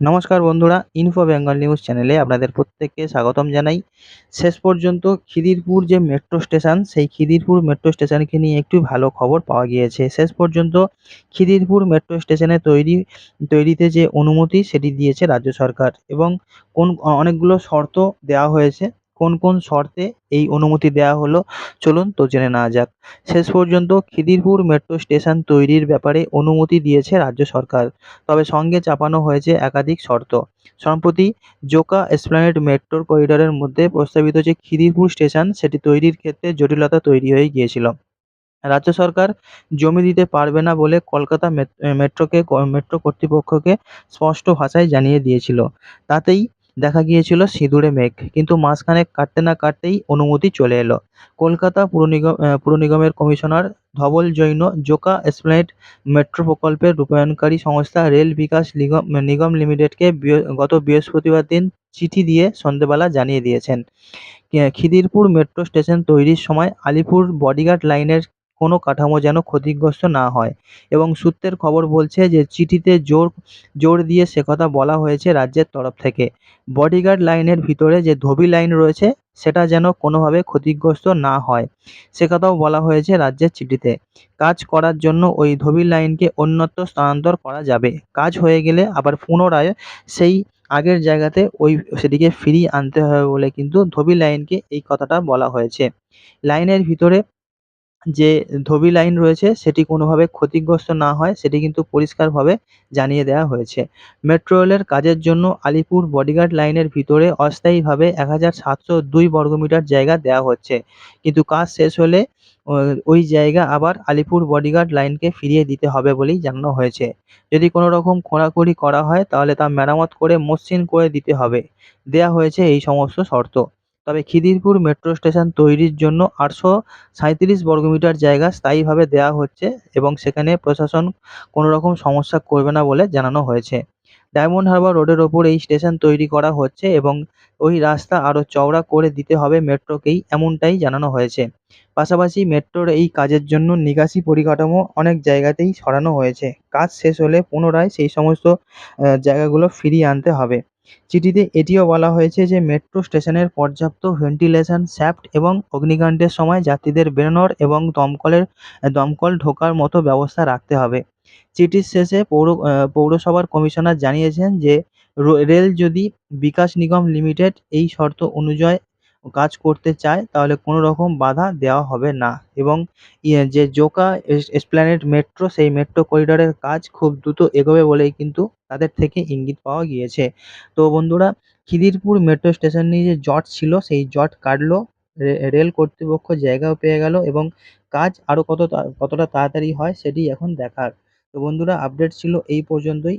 নমস্কার বন্ধুরা info Bengal news চ্যানেলে আপনাদের প্রত্যেককে স্বাগতম জানাই। শেষ পর্যন্ত খিদিরপুর যে মেট্রো স্টেশন সেই খিদিরপুর মেট্রো স্টেশনকে নিয়ে একটু ভালো খবর পাওয়া গিয়েছে। শেষ পর্যন্ত খিদিরপুর মেট্রো স্টেশনে তৈরি, তৈরিতে যে অনুমতি, সেটি দিয়েছে রাজ্য সরকার এবং কোন, অনেকগুলো শর্ত দেওয়া হয়েছে। কোন কোন শর্তে এই অনুমতি দেওয়া হলো, চলুন তো জেনে নেওয়া যাক। শেষ পর্যন্ত খিদিরপুর মেট্রো স্টেশন তৈরির ব্যাপারে অনুমতি দিয়েছে রাজ্য সরকার, তবে সঙ্গে চাপানো হয়েছে একাধিক শর্ত। সম্প্রতি জোকা এসপ্ল্যানেড মেট্রো করিডরের মধ্যে প্রস্তাবিত যে খিদিরপুর স্টেশন, সেটি তৈরির ক্ষেত্রে জটিলতা তৈরি হয়ে গিয়েছিল। রাজ্য সরকার জমি দিতে পারবে না বলে কলকাতা মেট্রোকে মেট্রো কর্তৃপক্ষকে স্পষ্ট ভাষায় জানিয়ে দিয়েছিল। তাতেই দেখা গিয়েছিল সিঁদুরে মেঘ, কিন্তু মাসখানেক কাটতে না কাটতেই অনুমতি চলে এলো। কলকাতা পুর নিগম পুর নিগমের commissioner Dhaval Jain Joka Esplanade metro প্রকল্পের রূপায়ণকারী সংস্থা রেল বিকাশ নিগম নিগম লিমিটেডকে গত বৃহস্পতিবার দিন চিঠি দিয়ে সন্ধেবেলা জানিয়ে দিয়েছেন। খিদিরপুর মেট্রো স্টেশন তৈরির সময় আলিপুর বডিগার্ড লাইনের কোনো কাঠামো যেন ক্ষতিগ্রস্ত না হয়। এবং সূত্রের খবর বলছে যে, চিঠিতে জোর জোর দিয়ে সে কথা বলা হয়েছে রাজ্যের তরফ থেকে। বডিগার্ড লাইনের ভিতরে যে ধোবি লাইন রয়েছে, সেটা যেন কোনোভাবে ক্ষতিগ্রস্ত না হয়। সে কথাও বলা হয়েছে রাজ্যের চিঠিতে। কাজ করার জন্য ওই ধোবি লাইনকে অন্যত্র স্থানান্তর করা যাবে। কাজ হয়ে গেলে আবার পুনরায় সেই আগের জায়গাতে ওই সেটিকে ফিরিয়ে আনতে হবে বলে কিন্তু ধোবি লাইনকে এই কথাটা বলা হয়েছে। লাইনের ভিতরে যে ধোবি লাইন রয়েছে, সেটি কোনোভাবে ক্ষতিগ্রস্ত না হয়, সেটি কিন্তু পরিষ্কারভাবে জানিয়ে দেওয়া হয়েছে। মেট্রো রেলের কাজের জন্য আলিপুর বডিগার্ড লাইনের ভিতরে অস্থায়ীভাবে এক হাজার সাতশো দুই বর্গমিটার জায়গা দেওয়া হচ্ছে। কিন্তু কাজ শেষ হলে ওই জায়গা আবার আলিপুর বডিগার্ড লাইনকে ফিরিয়ে দিতে হবে বলেই জানানো হয়েছে। যদি কোনো রকম খোঁড়াখুড়ি করা হয়, তাহলে তা মেরামত করে মসৃণ করে দিতে হবে। দেওয়া হয়েছে এই সমস্ত শর্ত। তবে খিদিরপুর মেট্রো স্টেশন তৈরির জন্য আটশো সাঁইত্রিশ বর্গমিটার জায়গা স্থায়ীভাবে দেওয়া হচ্ছে এবং সেখানে প্রশাসন কোনো রকম সমস্যা করবে না বলে জানানো হয়েছে। ডায়মন্ড হারবার রোডের ওপর এই স্টেশন তৈরি করা হচ্ছে এবং ওই রাস্তা আরও চওড়া করে দিতে হবে মেট্রোকেই এমনটাই জানানো হয়েছে। পাশাপাশি মেট্রোর এই কাজের জন্য নিকাশি পরিকাঠামো অনেক জায়গাতেই সরানো হয়েছে। কাজ শেষ হলে পুনরায় সেই সমস্ত জায়গাগুলো ফিরিয়ে আনতে হবে। চিঠিতে এটিও বলা হয়েছে যে মেট্রো স্টেশনের পর্যাপ্ত ভেন্টিলেশন, শ্যাফ্ট এবং অগ্নিকাণ্ডের সময় যাত্রীদের বেরোনোর এবং দমকলের, দমকল ঢোকার মতো ব্যবস্থা রাখতে হবে। চিঠির শেষে পৌর পৌরসভার কমিশনার জানিয়েছেন যে রেল যদি বিকাশ নিগম লিমিটেড এই শর্ত অনুযায়ী কাজ করতে চায়, তাহলে কোনো রকম বাধা দেওয়া হবে না। এবং ইয়ে যে জোকা এসপ্ল্যানেড মেট্রো, সেই মেট্রো করিডোরের কাজ খুব দ্রুত এগোবে বলেই কিন্তু তাদের থেকে ইঙ্গিত পাওয়া গিয়েছে। তো বন্ধুরা, খিদিরপুর মেট্রো স্টেশন নিয়ে যে জট ছিল, সেই জট কাটলো রেল কর্তৃপক্ষ জায়গাও পেয়ে গেল এবং কাজ আরও কত কতটা তাড়াতাড়ি হয় সেটি এখন দেখার। তো বন্ধুরা, আপডেট ছিল এই পর্যন্তই।